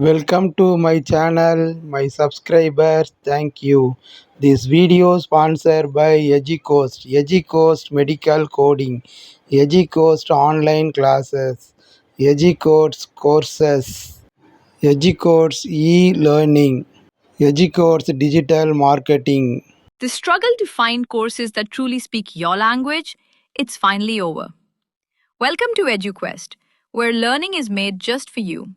Welcome to my channel, my subscribers, thank you. This video sponsored by EduCoast, EduCoast Medical Coding, EduCoast Online Classes, EduCoast Courses, EduCoast E-Learning, EduCoast Digital Marketing. The struggle to find courses that truly speak your language, it's finally over. Welcome to EduQuest, where learning is made just for you.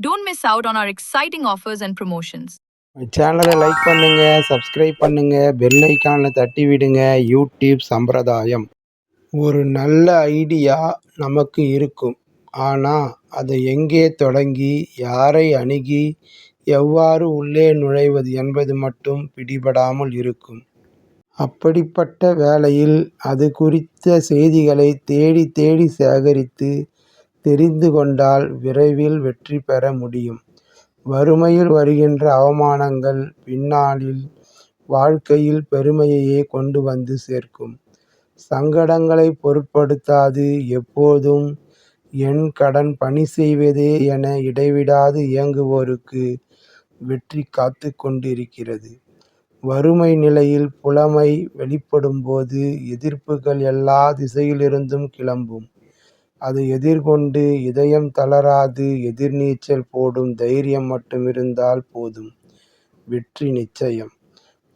don't miss out on our exciting offers and promotions சேனலை like பண்ணுங்க subscribe பண்ணுங்க bell ஐக்கானில் தட்டி விடுங்க. YouTube சம்பிரதாயம். ஒரு நல்ல idea நமக்கு இருக்கும். ஆனால் அதை எங்கே தொடங்கி யாரை அணுகி எவ்வாறு உள்ளே நுழைவது என்பது மட்டும் பிடிபடாமல் இருக்கும். அப்படிப்பட்ட வேளையில் அது குறித்த செய்திகளை தேடி தேடி சேகரித்து தெரிந்து கொண்டால் விரைவில் வெற்றி பெற முடியும். வறுமையில் வருகின்ற அவமானங்கள் பின்னாளில் வாழ்க்கையில் பெருமையையே கொண்டு வந்து சேர்க்கும். சங்கடங்களை பொருட்படுத்தாது எப்போதும். என் கடன் பணி செய்வதே என இடைவிடாது இயங்குவோருக்கு வெற்றி காத்து கொண்டிருக்கிறது. வறுமை நிலையில் புலமை வெளிப்படும்போது எதிர்ப்புகள் எல்லா திசையிலிருந்தும் கிளம்பும். அது எதிர்கொண்டு இதயம் தளராது எதிர்நீச்சல் போடும் தைரியம் மட்டும் இருந்தால் போதும். வெற்றி நிச்சயம்.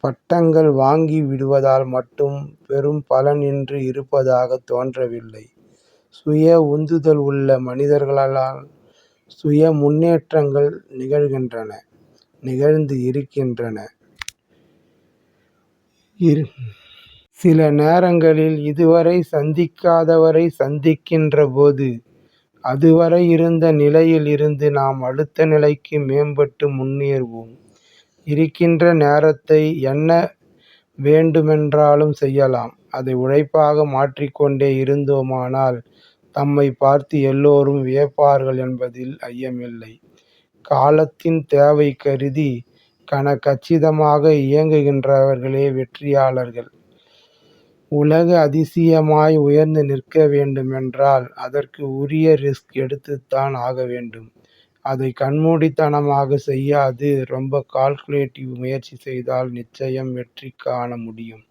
பட்டங்கள் வாங்கி விடுவதால் மட்டும் பெரும் பலன் இன்று இருப்பதாக தோன்றவில்லை. சுய உந்துதல் உள்ள மனிதர்களால் சுய முன்னேற்றங்கள் நிகழ்கின்றன நிகழ்ந்து இருக்கின்றன. இரு சில நேரங்களில் இதுவரை சந்திக்காதவரை சந்திக்கின்ற போது அதுவரை இருந்த நிலையில் இருந்து நாம் அடுத்த நிலைக்கு மேம்பட்டு முன்னேறுவோம். இருக்கின்ற நேரத்தை என்ன வேண்டுமென்றாலும் செய்யலாம். அதை உழைப்பாக மாற்றிக்கொண்டே இருந்தோமானால் தம்மை பார்த்து எல்லோரும் வியப்பார்கள் என்பதில் ஐயமில்லை. காலத்தின் தேவை கருதி கன கச்சிதமாக இயங்குகின்றவர்களே வெற்றியாளர்கள். உலக அதிசயமாய் உயர்ந்து நிற்க வேண்டுமென்றால் அதற்கு உரிய ரிஸ்க் எடுத்துத்தான் ஆக வேண்டும். அதை கண்மூடித்தனமாக செய்யாது ரொம்ப கால்குலேட்டிவ் முயற்சி செய்தால் நிச்சயம் வெற்றி காண முடியும்.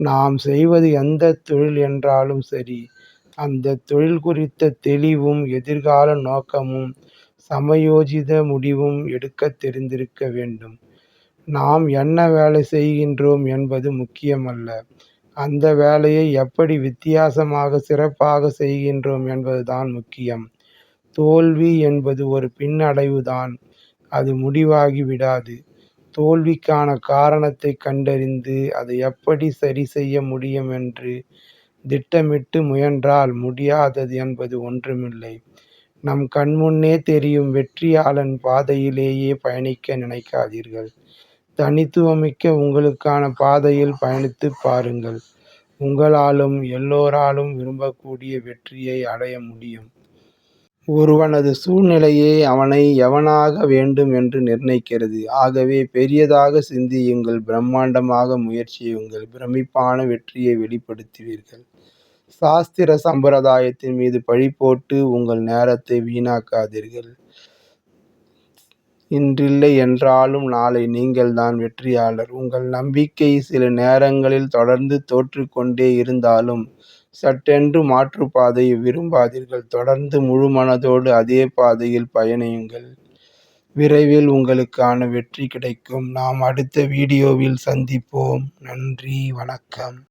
நாம் செய்வது எந்த தொழில் என்றாலும் சரி, அந்த தொழில் குறித்த தெளிவும் எதிர்கால நோக்கமும் சமயோஜித முடிவும் எடுக்கத் தெரிந்திருக்க வேண்டும். நாம் என்ன வேலை செய்கின்றோம் என்பது முக்கியமல்ல. அந்த வேலையை எப்படி வித்தியாசமாக சிறப்பாக செய்கின்றோம் என்பதுதான் முக்கியம். தோல்வி என்பது ஒரு பின்னடைவுதான். அது முடிவாகி விடாது. தோல்விக்கான காரணத்தைக் கண்டறிந்து அதை எப்படி சரி செய்ய முடியும் என்று திட்டமிட்டு முயன்றால் முடியாதது என்பது ஒன்றுமில்லை. நம் கண்முன்னே தெரியும் வெற்றியாளன் பாதையிலேயே பயணிக்க நினைக்காதீர்கள். தனித்துவமிக்க உங்களுக்கான பாதையில் பயணித்துப் பாருங்கள். உங்களாலும் எல்லோராலும் விரும்பக்கூடிய வெற்றியை அடைய முடியும். ஒருவனது சூழ்நிலையே அவனை எவனாக வேண்டும் என்று நிர்ணயிக்கிறது. ஆகவே பெரியதாக சிந்தியுங்கள் பிரம்மாண்டமாக முயற்சியுங்கள் பிரமிப்பான வெற்றியை வெளிப்படுத்துவீர்கள். சாஸ்திர சம்பிரதாயத்தின் மீது பழி போட்டு உங்கள் நேரத்தை வீணாக்காதீர்கள். இன்றில்லை என்றாலும் நாளை நீங்கள்தான் வெற்றியாளர். உங்கள் நம்பிக்கை சில நேரங்களில் தொடர்ந்து தோற்றுக்கொண்டே இருந்தாலும் சட்டென்று மாற்றுப்பாதையை விரும்பாதீர்கள். தொடர்ந்து முழுமனதோடு அதே பாதையில் பயணியுங்கள். விரைவில் உங்களுக்கான வெற்றி கிடைக்கும். நாம் அடுத்த வீடியோவில் சந்திப்போம். நன்றி வணக்கம்.